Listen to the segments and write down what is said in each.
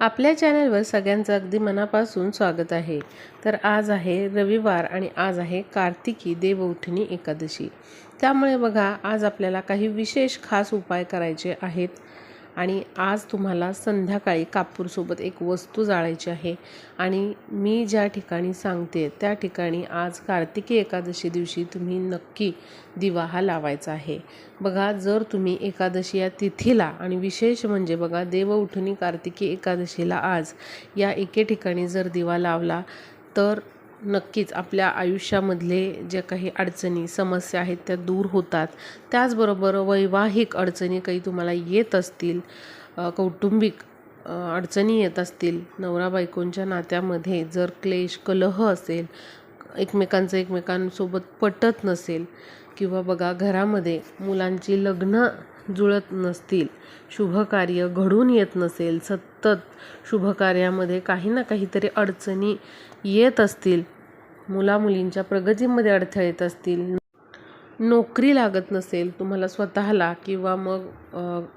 आपल्या चॅनलवर सगळ्यांचं अगदी मनापासून स्वागत आहे. तर आज आहे रविवार आणि आज आहे कार्तिकी देवउठणी एकादशी. त्यामुळे बघा आज आपल्याला काही विशेष खास उपाय करायचे आहेत. आणि आज तुम्हाला संध्याकाळी कापूरसोबत एक वस्तू जाळायची आहे. आणि मी ज्या ठिकाणी सांगते त्या ठिकाणी आज कार्तिकी एकादशी दिवशी तुम्ही नक्की दिवा हा लावायचा आहे. बघा जर तुम्ही एकादशी या तिथीला आणि विशेष म्हणजे बघा देवउठणी कार्तिकी एकादशीला आज या एके ठिकाणी जर दिवा लावला तर नक्कीच आपल्या आयुष्यामधले ज्या काही अडचणी समस्या आहेत त्या दूर होतात. त्याचबरोबर वैवाहिक अडचणी काही तुम्हाला येत असतील कौटुंबिक अडचणी येत असतील नवरा बायकोंच्या नात्यामध्ये जर क्लेश कलह असेल एकमेकांचं एकमेकांसोबत पटत नसेल किंवा बघा घरामध्ये मुलांची लग्न जुळत नसतील शुभकार्य घडून येत नसेल सतत शुभकार्यामध्ये काही ना काहीतरी अडचणी येत असतील मुलामुलींच्या प्रगतीमध्ये अडथळे येत असतील. नोकरी लागत नसेल तुम्हाला स्वतःला किंवा मग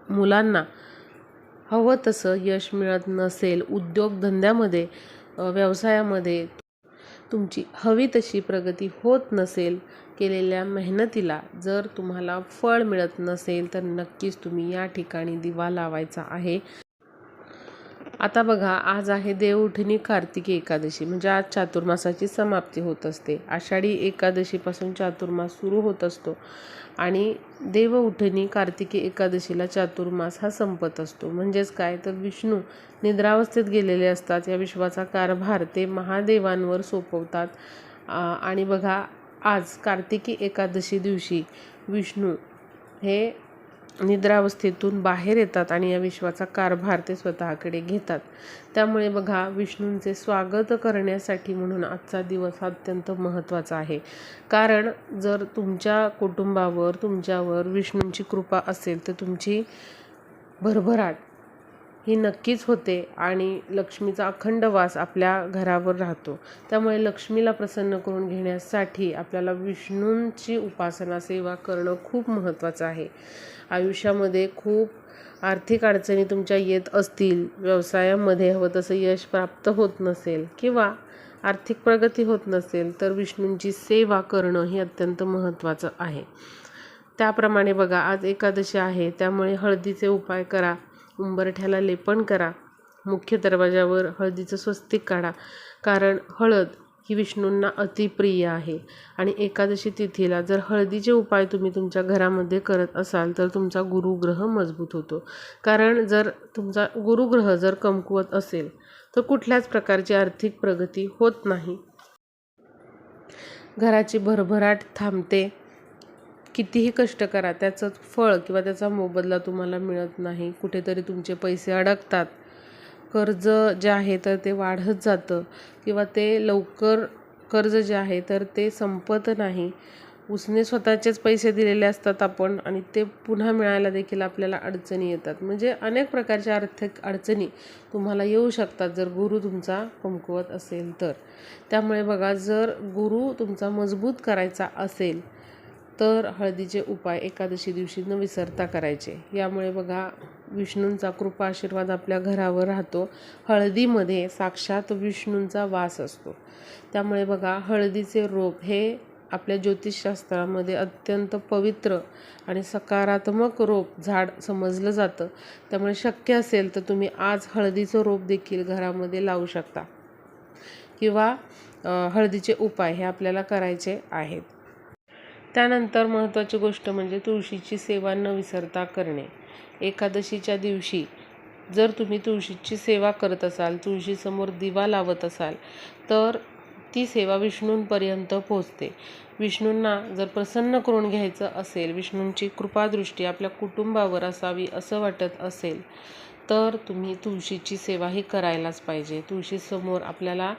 मुलांना हवं तसं यश मिळत नसेल उद्योगधंद्यामध्ये व्यवसायामध्ये तुमची हवी तशी प्रगती होत नसेल केलेल्या मेहनतीला जर तुम्हाला फळ मिळत नसेल तर नक्कीच तुम्ही या ठिकाणी दिवा लावायचा आहे. आता बघा आज आहे देवउठणी कार्तिकी एकादशी म्हणजे आज चातुर्मासाची समाप्ती होत असते. आषाढी एकादशीपासून चातुर्मास सुरू होत असतो आणि देवउठणी कार्तिकी एकादशीला चातुर्मास हा संपत असतो. म्हणजेच काय? तर विष्णू निद्रावस्थेत गेलेले असतात. या विश्वाचा कारभार ते महादेवांवर सोपवतात. आणि बघा आज कार्तिकी एकादशी दिवशी विष्णू हे निद्रावस्थेतून बाहेर येतात आणि या विश्वाचा कारभार ते स्वतःकडे घेतात. त्यामुळे बघा विष्णूंचे स्वागत करण्यासाठी म्हणून आजचा दिवस हा अत्यंत महत्त्वाचा आहे. कारण जर तुमच्या कुटुंबावर तुमच्यावर विष्णूंची कृपा असेल तर तुमची भरभराट ही नक्कीच होते आणि लक्ष्मीचा अखंड वास आपल्या घरावर राहतो. त्यामुळे लक्ष्मीला प्रसन्न करून घेण्यासाठी आपल्याला विष्णूंची उपासना सेवा करणं खूप महत्त्वाचं आहे. आयुष्यामध्ये खूप आर्थिक अडचणी तुमच्या येत असतील व्यवसायामध्ये हवं तसं यश प्राप्त होत नसेल किंवा आर्थिक प्रगती होत नसेल तर विष्णूंची सेवा करणं हे अत्यंत महत्त्वाचं आहे. त्याप्रमाणे बघा आज एकादशी आहे त्यामुळे हळदीचे उपाय करा. उंबरठ्याला लेपन करा. मुख्य दरवाजावर हळदीचं स्वस्तिक काढा. कारण हळद ही विष्णूंना अतिप्रिय आहे. आणि एकादशी तिथीला जर हळदीचे उपाय तुम्ही तुमच्या घरामध्ये करत असाल तर तुमचा गुरुग्रह मजबूत होतो. कारण जर तुमचा गुरुग्रह जर कमकुवत असेल तर कुठल्याच प्रकारची आर्थिक प्रगती होत नाही. घराची भरभराट थांबते. कितीही कष्ट करा त्याचं फळ किंवा त्याचा मोबदला तुम्हाला मिळत नाही. कुठेतरी तुमचे पैसे अडकतात. कर्ज जे आहे तर ते वाढत जातं किंवा ते लवकर कर्ज जे आहे तर ते संपत नाही. उसने स्वतःचेच पैसे दिलेले असतात आपण आणि ते पुन्हा मिळायला देखील आपल्याला अडचणी येतात. म्हणजे अनेक प्रकारच्या आर्थिक अडचणी तुम्हाला येऊ शकतात जर गुरु तुमचा कमकुवत असेल तर. त्यामुळे बघा जर गुरु तुमचा मजबूत करायचा असेल तर हळदीचे उपाय एकादशी दिवशी न विसरता करायचे. यामुळे बघा विष्णूंचा कृपा आशीर्वाद आपल्या घरावर राहतो. हळदीमध्ये साक्षात विष्णूंचा वास असतो. त्यामुळे बघा हळदीचे रोप हे आपल्या ज्योतिषशास्त्रामध्ये अत्यंत पवित्र आणि सकारात्मक रोप झाड समजलं जातं. त्यामुळे शक्य असेल तर तुम्ही आज हळदीचं रोप देखील घरामध्ये लावू शकता. किंवा हळदीचे उपाय हे आपल्याला करायचे आहेत. त्यानंतर महत्त्वाची गोष्ट म्हणजे तुळशीची सेवा न विसरता करणे. एकादशीच्या दिवशी जर तुम्ही तुळशीची सेवा करत असाल तुळशीसमोर दिवा लावत असाल तर ती सेवा विष्णूंपर्यंत पोहोचते. विष्णूंना जर प्रसन्न करून घ्यायचं असेल विष्णूंची कृपादृष्टी आपल्या कुटुंबावर असावी असं वाटत असेल तर तुम्ही तुळशीची सेवा ही करायलाच पाहिजे. तुळशीसमोर आपल्याला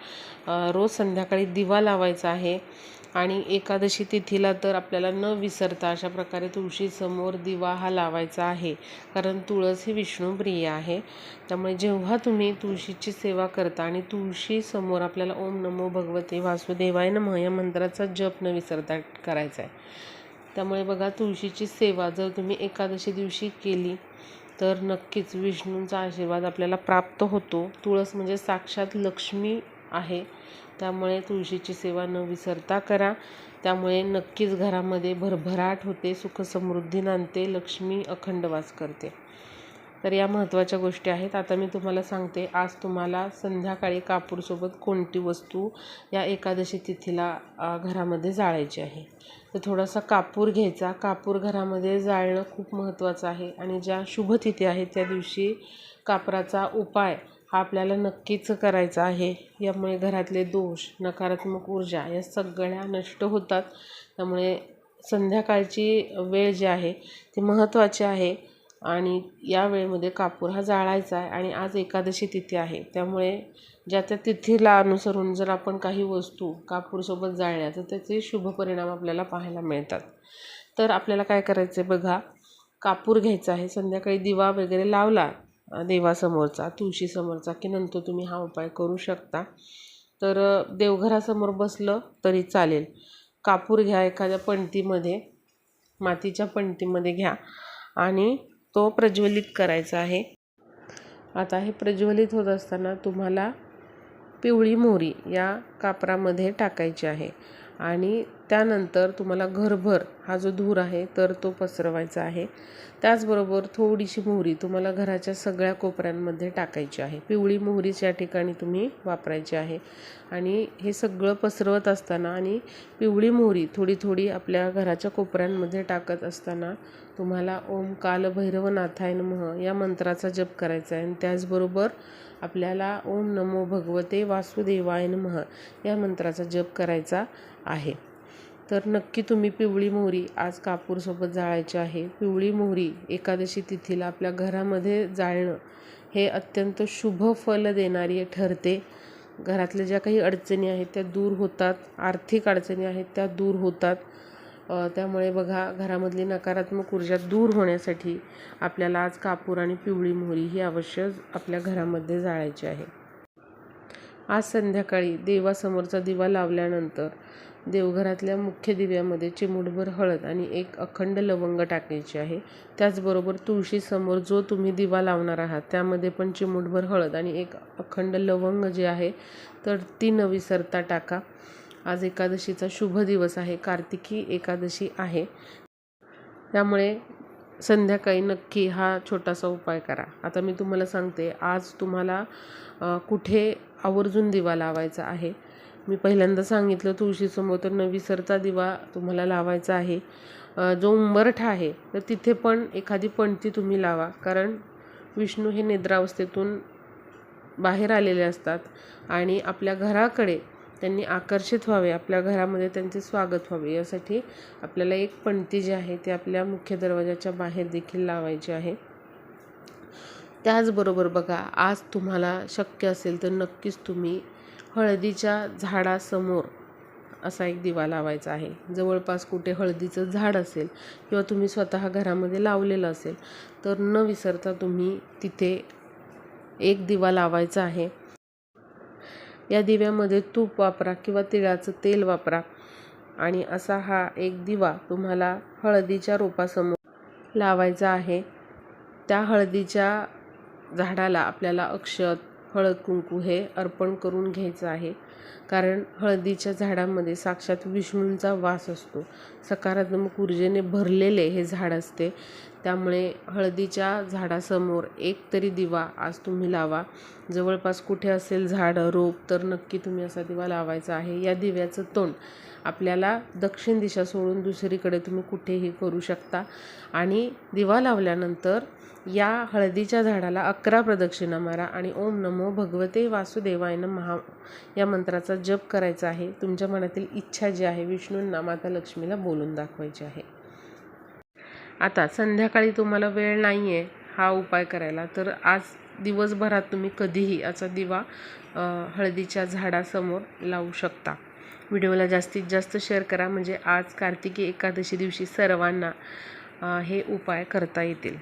रोज संध्याकाळी दिवा लावायचा आहे आणि एकादशी तिथीला तर आपल्याला न विसरता अशा प्रकारे तुळशीसमोर दिवा हा लावायचा आहे. कारण तुळस ही विष्णुप्रिय आहे. त्यामुळे जेव्हा तुम्ही तुळशीची सेवा करता आणि तुळशीसमोर आपल्याला ओम नमो भगवते वासुदेवाय नमः या मंत्राचा जप न विसरता करायचा आहे. त्यामुळे बघा तुळशीची सेवा जर तुम्ही एकादशी दिवशी केली तर नक्कीच विष्णूंचा आशीर्वाद आपल्याला प्राप्त होतो. तुळस म्हणजे साक्षात लक्ष्मी आहे. त्यामुळे तुळशीची सेवा न विसरता करा. त्यामुळे नक्कीच घरामध्ये भरभराट होते सुखसमृद्धी नांदते लक्ष्मी अखंड वास करते. तर या महत्त्वाच्या गोष्टी आहेत. आता मी तुम्हाला सांगते आज तुम्हाला संध्याकाळी कापूरसोबत कोणती वस्तू या एकादशी तिथीला घरामध्ये जाळायची आहे. तर थोडासा कापूर घ्यायचा. कापूर घरामध्ये जाळणं खूप महत्त्वाचं आहे आणि ज्या शुभ तिथी आहेत त्या दिवशी कापराचा उपाय हा आपल्याला नक्कीच करायचा आहे. यामुळे घरातले दोष नकारात्मक ऊर्जा या सगळ्या नष्ट होतात. त्यामुळे संध्याकाळची वेळ जी आहे ती महत्त्वाची आहे. आणि या वेळेमध्ये कापूर हा जाळायचा आहे आणि आज एकादशी तिथी आहे. त्यामुळे ज्या त्या तिथीला अनुसरून जर आपण काही वस्तू कापूरसोबत जाळल्या तर त्याचे शुभ परिणाम आपल्याला पाहायला मिळतात. तर आपल्याला काय करायचं आहे बघा कापूर घ्यायचा आहे. संध्याकाळी दिवा वगैरे लावला देवासमोरचा तुळशीसमोरचा की नंतर तुम्ही हा उपाय करू शकता. तर देवघरासमोर बसलं तरी चालेल. कापूर घ्या एखाद्या पणतीमध्ये मातीच्या पणतीमध्ये घ्या. आणि तो प्रज्वलित करायचा आहे. आता हे प्रज्वलित होत असताना तुम्हाला पिवळी मोहरी या कापरामध्ये टाकायची आहे. आणि त्यानंतर तुम्हाला घरभर हा जो धूर आहे तर तो पसरवायचा आहे. त्याचबरोबर थोडीशी मोहरी तुम्हाला घराच्या सगळ्या कोपऱ्यांमध्ये टाकायची आहे. पिवळी मोहरीच या ठिकाणी तुम्ही वापरायची आहे. आणि हे सगळं पसरवत असताना आणि पिवळी मोहरी थोडी थोडी आपल्या घराच्या कोपऱ्यांमध्ये टाकत असताना तुम्हाला ओम कालभैरवनाथाय नमः या मंत्राचा जप करायचा आहे. आणि त्याचबरोबर आपल्याला ओम नमो भगवते वासुदेवाय नमः या मंत्राचा जप करायचा आहे. तर नक्की तुम्ही पिवळी मोहरी आज कापूरसोबत जाळायची आहे. पिवळी मोहरी एकादशी तिथीला आपल्या घरामध्ये जाळणं हे अत्यंत शुभ फल देणारी ठरते. घरातल्या ज्या काही अडचणी आहेत त्या दूर होतात आर्थिक अडचणी आहेत त्या दूर होतात. त्यामुळे बघा घरामधली नकारात्मक ऊर्जा दूर होण्यासाठी आपल्याला आज कापूर आणि पिवळी मोहरी ही अवश्य आपल्या घरामध्ये जाळायची आहे. आज संध्याकाळी देवासमोरचा दिवा लावल्यानंतर देवघरातल्या मुख्य दिव्यामध्ये चिमूटभर हळद आणि एक अखंड लवंग टाकायची आहे. त्याचबरोबर तुळशीसमोर जो तुम्ही दिवा लावणार आहात त्यामध्ये पण चिमूटभर हळद आणि एक अखंड लवंग जे आहे तर ती न विसरता टाका. आज एकादशीचा शुभ दिवस आहे. कार्तिकी एकादशी आहे. त्यामुळे संध्याकाळी नक्की हा छोटासा उपाय करा. आता मी तुम्हाला सांगते आज तुम्हाला कुठे आवर्जून दिवा लावायचा आहे? मी पहिल्यांदा सांगितलं तुळशीसमोर तर नविसरचा दिवा तुम्हाला लावायचा आहे. जो उंबरठा आहे तर तिथे पण एखादी पणती तुम्ही लावा. कारण विष्णू हे निद्रावस्थेतून बाहेर आलेले असतात आणि आपल्या घराकडे त्यांनी आकर्षित व्हावे आपल्या घरामध्ये त्यांचे स्वागत व्हावे. यासाठी आपल्याला एक पणती जी आहे ती आपल्या मुख्य दरवाजाच्या बाहेर देखील लावायची आहे. त्याचबरोबर बघा आज तुम्हाला शक्य असेल तर नक्कीच तुम्ही हळदीच्या झाडासमोर असा एक दिवा लावायचा आहे. जवळपास कुठे हळदीचं झाड असेल किंवा तुम्ही स्वतः घरामध्ये लावलेलं असेल तर न विसरता तुम्ही तिथे एक दिवा लावायचा आहे. या दिव्यामध्ये तूप वापरा किंवा तिळाचं तेल वापरा. आणि असा हा एक दिवा तुम्हाला हळदीच्या रोपासमोर लावायचा आहे. त्या हळदीच्या झाडाला आपल्याला अक्षत हळद कुंकू हे अर्पण करून घ्यायचं आहे. कारण हळदीच्या झाडामध्ये साक्षात विष्णूंचा वास असतो. सकारात्मक ऊर्जेने भरलेले हे झाड असते. त्यामुळे हळदीच्या झाडासमोर एक तरी दिवा आज तुम्ही लावा. जवळपास कुठे असेल झाड रोप तर नक्की तुम्ही असा दिवा लावायचा आहे. या दिव्याचं तोंड आपल्याला दक्षिण दिशा सोडून दुसरीकडे तुम्ही कुठेही करू शकता. आणि दिवा लावल्यानंतर या हळदीच्या झाडाला अकरा प्रदक्षिणा मारा आणि ओम नमो भगवते वासुदेवायनं महा या मंत्राचा जप करायचा आहे. तुमच्या मनातील इच्छा जी आहे विष्णूंना माता लक्ष्मीला बोलून दाखवायची आहे. आता संध्याकाळी तुम्हाला वेळ नाही आहे हा उपाय करायला तर आज दिवसभरात तुम्ही कधीही याचा दिवा हळदीच्या झाडासमोर लावू शकता. व्हिडिओला जास्तीत जास्त शेअर करा. म्हणजे आज कार्तिकी एकादशी दिवशी सर्वांना हे उपाय करता येतील.